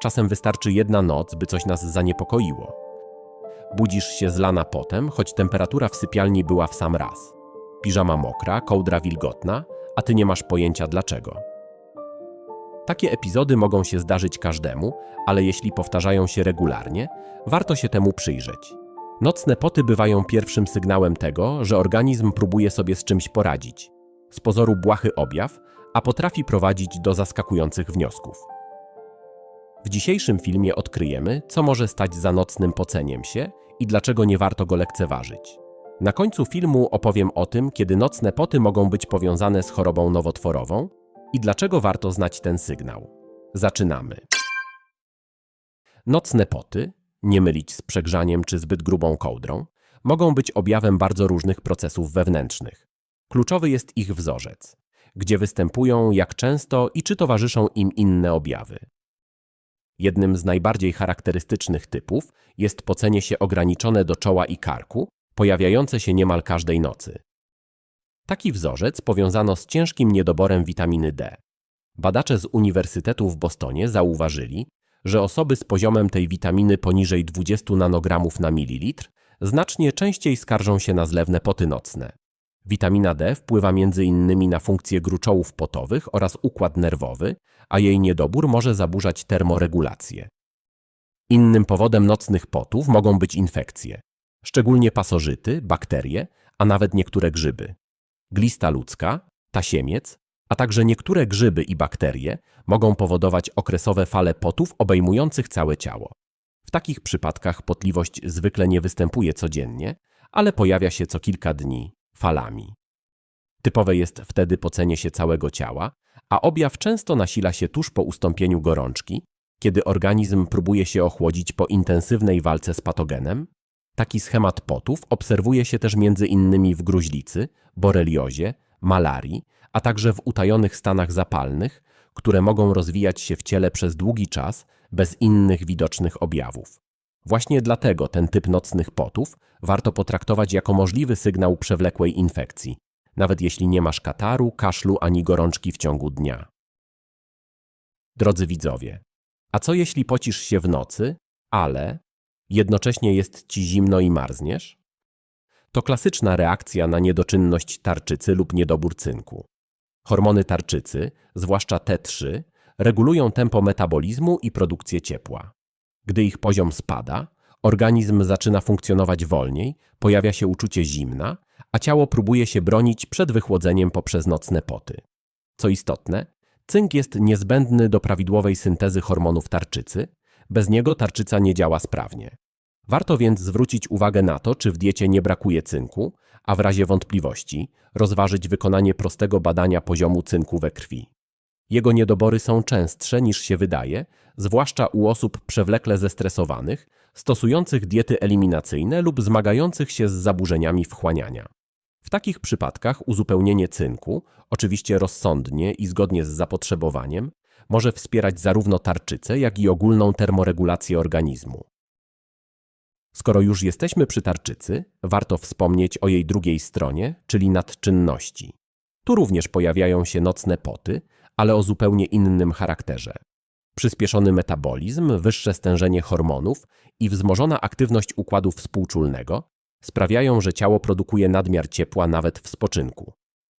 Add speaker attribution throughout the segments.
Speaker 1: Czasem wystarczy jedna noc, by coś nas zaniepokoiło. Budzisz się zlana potem, choć temperatura w sypialni była w sam raz. Piżama mokra, kołdra wilgotna, a ty nie masz pojęcia dlaczego. Takie epizody mogą się zdarzyć każdemu, ale jeśli powtarzają się regularnie, warto się temu przyjrzeć. Nocne poty bywają pierwszym sygnałem tego, że organizm próbuje sobie z czymś poradzić. Z pozoru błahy objaw, a potrafi prowadzić do zaskakujących wniosków. W dzisiejszym filmie odkryjemy, co może stać za nocnym poceniem się i dlaczego nie warto go lekceważyć. Na końcu filmu opowiem o tym, kiedy nocne poty mogą być powiązane z chorobą nowotworową i dlaczego warto znać ten sygnał. Zaczynamy. Nocne poty, nie mylić z przegrzaniem czy zbyt grubą kołdrą, mogą być objawem bardzo różnych procesów wewnętrznych. Kluczowy jest ich wzorzec, gdzie występują, jak często i czy towarzyszą im inne objawy. Jednym z najbardziej charakterystycznych typów jest pocenie się ograniczone do czoła i karku, pojawiające się niemal każdej nocy. Taki wzorzec powiązano z ciężkim niedoborem witaminy D. Badacze z Uniwersytetu w Bostonie zauważyli, że osoby z poziomem tej witaminy poniżej 20 nanogramów na mililitr znacznie częściej skarżą się na zlewne poty nocne. Witamina D wpływa m.in. na funkcję gruczołów potowych oraz układ nerwowy, a jej niedobór może zaburzać termoregulację. Innym powodem nocnych potów mogą być infekcje, szczególnie pasożyty, bakterie, a nawet niektóre grzyby. Glista ludzka, tasiemiec, a także niektóre grzyby i bakterie mogą powodować okresowe fale potów obejmujących całe ciało. W takich przypadkach potliwość zwykle nie występuje codziennie, ale pojawia się co kilka dni, falami. Typowe jest wtedy pocenie się całego ciała, a objaw często nasila się tuż po ustąpieniu gorączki, kiedy organizm próbuje się ochłodzić po intensywnej walce z patogenem. Taki schemat potów obserwuje się też między innymi w gruźlicy, boreliozie, malarii, a także w utajonych stanach zapalnych, które mogą rozwijać się w ciele przez długi czas bez innych widocznych objawów. Właśnie dlatego ten typ nocnych potów warto potraktować jako możliwy sygnał przewlekłej infekcji, nawet jeśli nie masz kataru, kaszlu ani gorączki w ciągu dnia. Drodzy widzowie, a co jeśli pocisz się w nocy, ale jednocześnie jest ci zimno i marzniesz? To klasyczna reakcja na niedoczynność tarczycy lub niedobór cynku. Hormony tarczycy, zwłaszcza T3, regulują tempo metabolizmu i produkcję ciepła. Gdy ich poziom spada, organizm zaczyna funkcjonować wolniej, pojawia się uczucie zimna, a ciało próbuje się bronić przed wychłodzeniem poprzez nocne poty. Co istotne, cynk jest niezbędny do prawidłowej syntezy hormonów tarczycy, bez niego tarczyca nie działa sprawnie. Warto więc zwrócić uwagę na to, czy w diecie nie brakuje cynku, a w razie wątpliwości rozważyć wykonanie prostego badania poziomu cynku we krwi. Jego niedobory są częstsze niż się wydaje, zwłaszcza u osób przewlekle zestresowanych, stosujących diety eliminacyjne lub zmagających się z zaburzeniami wchłaniania. W takich przypadkach uzupełnienie cynku, oczywiście rozsądnie i zgodnie z zapotrzebowaniem, może wspierać zarówno tarczycę, jak i ogólną termoregulację organizmu. Skoro już jesteśmy przy tarczycy, warto wspomnieć o jej drugiej stronie, czyli nadczynności. Tu również pojawiają się nocne poty, ale o zupełnie innym charakterze. Przyspieszony metabolizm, wyższe stężenie hormonów i wzmożona aktywność układu współczulnego sprawiają, że ciało produkuje nadmiar ciepła nawet w spoczynku.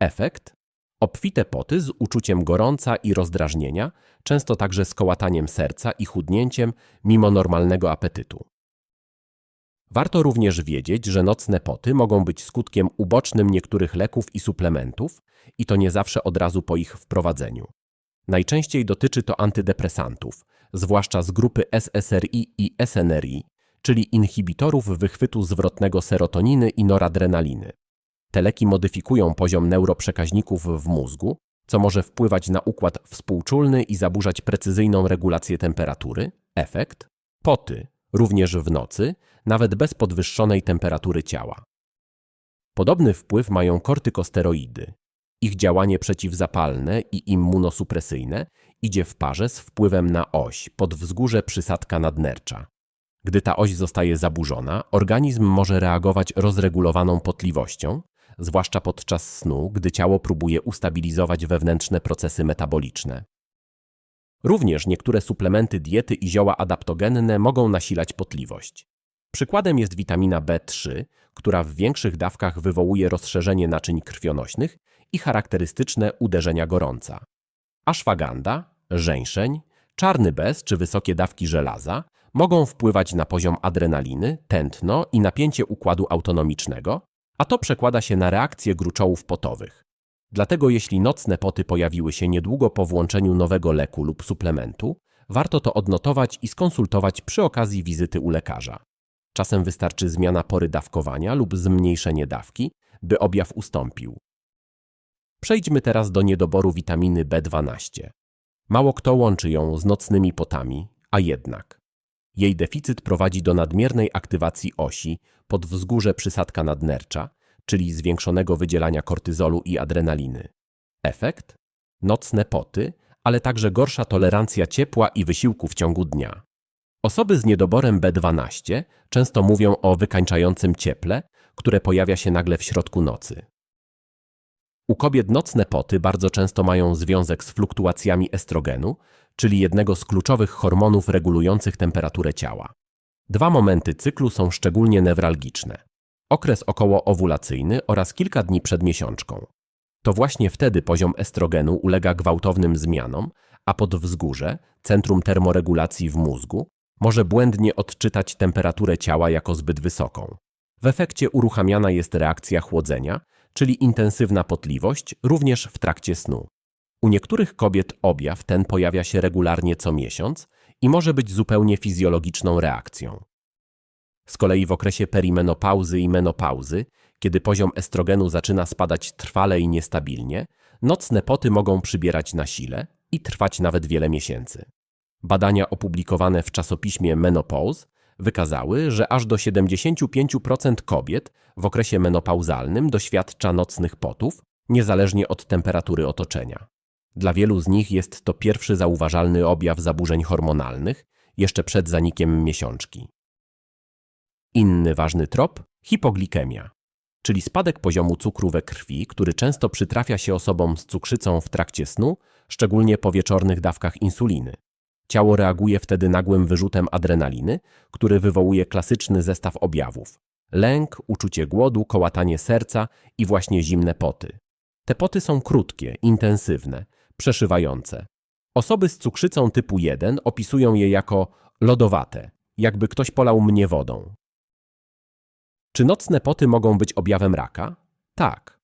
Speaker 1: Efekt? Obfite poty z uczuciem gorąca i rozdrażnienia, często także z kołataniem serca i chudnięciem mimo normalnego apetytu. Warto również wiedzieć, że nocne poty mogą być skutkiem ubocznym niektórych leków i suplementów i to nie zawsze od razu po ich wprowadzeniu. Najczęściej dotyczy to antydepresantów, zwłaszcza z grupy SSRI i SNRI, czyli inhibitorów wychwytu zwrotnego serotoniny i noradrenaliny. Te leki modyfikują poziom neuroprzekaźników w mózgu, co może wpływać na układ współczulny i zaburzać precyzyjną regulację temperatury. Efekt? Poty, również w nocy, nawet bez podwyższonej temperatury ciała. Podobny wpływ mają kortykosteroidy. Ich działanie przeciwzapalne i immunosupresyjne idzie w parze z wpływem na oś, podwzgórze przysadka nadnercza. Gdy ta oś zostaje zaburzona, organizm może reagować rozregulowaną potliwością, zwłaszcza podczas snu, gdy ciało próbuje ustabilizować wewnętrzne procesy metaboliczne. Również niektóre suplementy diety i zioła adaptogenne mogą nasilać potliwość. Przykładem jest witamina B3, która w większych dawkach wywołuje rozszerzenie naczyń krwionośnych i charakterystyczne uderzenia gorąca. Ashwagandha, żeńszeń, czarny bez czy wysokie dawki żelaza mogą wpływać na poziom adrenaliny, tętno i napięcie układu autonomicznego, a to przekłada się na reakcje gruczołów potowych. Dlatego jeśli nocne poty pojawiły się niedługo po włączeniu nowego leku lub suplementu, warto to odnotować i skonsultować przy okazji wizyty u lekarza. Czasem wystarczy zmiana pory dawkowania lub zmniejszenie dawki, by objaw ustąpił. Przejdźmy teraz do niedoboru witaminy B12. Mało kto łączy ją z nocnymi potami, a jednak. Jej deficyt prowadzi do nadmiernej aktywacji osi podwzgórze przysadka nadnercza, czyli zwiększonego wydzielania kortyzolu i adrenaliny. Efekt? Nocne poty, ale także gorsza tolerancja ciepła i wysiłku w ciągu dnia. Osoby z niedoborem B12 często mówią o wykańczającym cieple, które pojawia się nagle w środku nocy. U kobiet nocne poty bardzo często mają związek z fluktuacjami estrogenu, czyli jednego z kluczowych hormonów regulujących temperaturę ciała. Dwa momenty cyklu są szczególnie newralgiczne. Okres okołoowulacyjny oraz kilka dni przed miesiączką. To właśnie wtedy poziom estrogenu ulega gwałtownym zmianom, a podwzgórze, centrum termoregulacji w mózgu, może błędnie odczytać temperaturę ciała jako zbyt wysoką. W efekcie uruchamiana jest reakcja chłodzenia, czyli intensywna potliwość, również w trakcie snu. U niektórych kobiet objaw ten pojawia się regularnie co miesiąc i może być zupełnie fizjologiczną reakcją. Z kolei w okresie perimenopauzy i menopauzy, kiedy poziom estrogenu zaczyna spadać trwale i niestabilnie, nocne poty mogą przybierać na sile i trwać nawet wiele miesięcy. Badania opublikowane w czasopiśmie Menopause wykazały, że aż do 75% kobiet w okresie menopauzalnym doświadcza nocnych potów, niezależnie od temperatury otoczenia. Dla wielu z nich jest to pierwszy zauważalny objaw zaburzeń hormonalnych, jeszcze przed zanikiem miesiączki. Inny ważny trop hipoglikemia, czyli spadek poziomu cukru we krwi, który często przytrafia się osobom z cukrzycą w trakcie snu, szczególnie po wieczornych dawkach insuliny. Ciało reaguje wtedy nagłym wyrzutem adrenaliny, który wywołuje klasyczny zestaw objawów: lęk, uczucie głodu, kołatanie serca i właśnie zimne poty. Te poty są krótkie, intensywne, przeszywające. Osoby z cukrzycą typu 1 opisują je jako lodowate, jakby ktoś polał mnie wodą. Czy nocne poty mogą być objawem raka? Tak.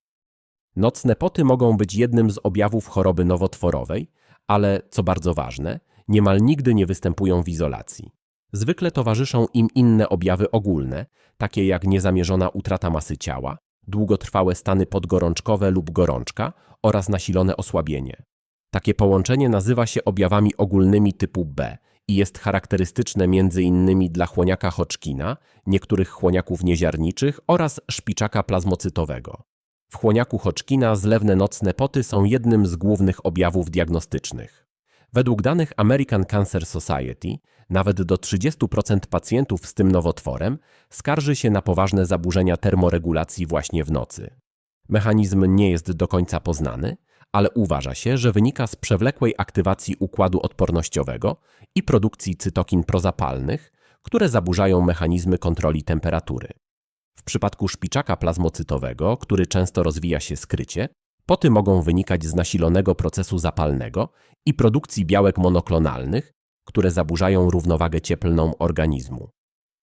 Speaker 1: Nocne poty mogą być jednym z objawów choroby nowotworowej, ale, co bardzo ważne, niemal nigdy nie występują w izolacji. Zwykle towarzyszą im inne objawy ogólne, takie jak niezamierzona utrata masy ciała, długotrwałe stany podgorączkowe lub gorączka oraz nasilone osłabienie. Takie połączenie nazywa się objawami ogólnymi typu B i jest charakterystyczne m.in. dla chłoniaka Hodgkina, niektórych chłoniaków nieziarniczych oraz szpiczaka plazmocytowego. W chłoniaku Hodgkina zlewne nocne poty są jednym z głównych objawów diagnostycznych. Według danych American Cancer Society nawet do 30% pacjentów z tym nowotworem skarży się na poważne zaburzenia termoregulacji właśnie w nocy. Mechanizm nie jest do końca poznany, ale uważa się, że wynika z przewlekłej aktywacji układu odpornościowego i produkcji cytokin prozapalnych, które zaburzają mechanizmy kontroli temperatury. W przypadku szpiczaka plazmocytowego, który często rozwija się skrycie, poty mogą wynikać z nasilonego procesu zapalnego i produkcji białek monoklonalnych, które zaburzają równowagę cieplną organizmu.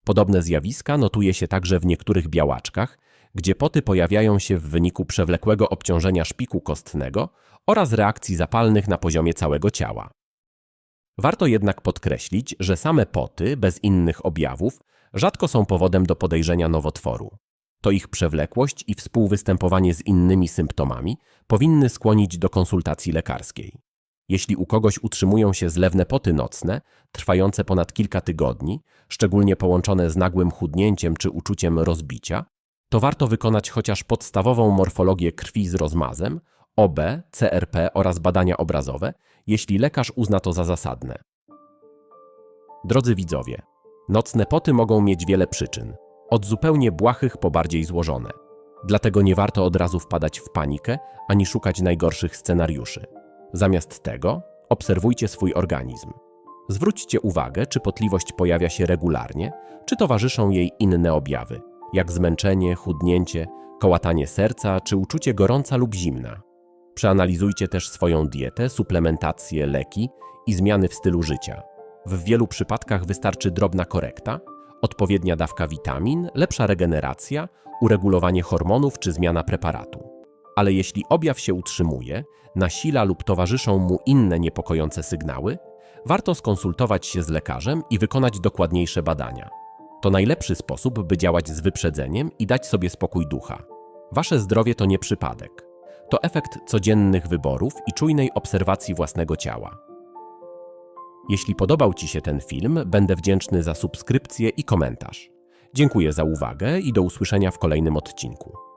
Speaker 1: Podobne zjawiska notuje się także w niektórych białaczkach, gdzie poty pojawiają się w wyniku przewlekłego obciążenia szpiku kostnego oraz reakcji zapalnych na poziomie całego ciała. Warto jednak podkreślić, że same poty, bez innych objawów, rzadko są powodem do podejrzenia nowotworu. To ich przewlekłość i współwystępowanie z innymi symptomami powinny skłonić do konsultacji lekarskiej. Jeśli u kogoś utrzymują się zlewne poty nocne, trwające ponad kilka tygodni, szczególnie połączone z nagłym chudnięciem czy uczuciem rozbicia, to warto wykonać chociaż podstawową morfologię krwi z rozmazem, OB, CRP oraz badania obrazowe, jeśli lekarz uzna to za zasadne. Drodzy widzowie, nocne poty mogą mieć wiele przyczyn, od zupełnie błahych po bardziej złożone. Dlatego nie warto od razu wpadać w panikę ani szukać najgorszych scenariuszy. Zamiast tego Obserwujcie swój organizm. Zwróćcie uwagę, czy potliwość pojawia się regularnie, czy towarzyszą jej inne objawy, jak zmęczenie, chudnięcie, kołatanie serca czy uczucie gorąca lub zimna. Przeanalizujcie też swoją dietę, suplementację, leki i zmiany w stylu życia. W wielu przypadkach wystarczy drobna korekta, odpowiednia dawka witamin, lepsza regeneracja, uregulowanie hormonów czy zmiana preparatu. Ale jeśli objaw się utrzymuje, nasila lub towarzyszą mu inne niepokojące sygnały, warto skonsultować się z lekarzem i wykonać dokładniejsze badania. To najlepszy sposób, by działać z wyprzedzeniem i dać sobie spokój ducha. Wasze zdrowie to nie przypadek. To efekt codziennych wyborów i czujnej obserwacji własnego ciała. Jeśli podobał Ci się ten film, będę wdzięczny za subskrypcję i komentarz. Dziękuję za uwagę i do usłyszenia w kolejnym odcinku.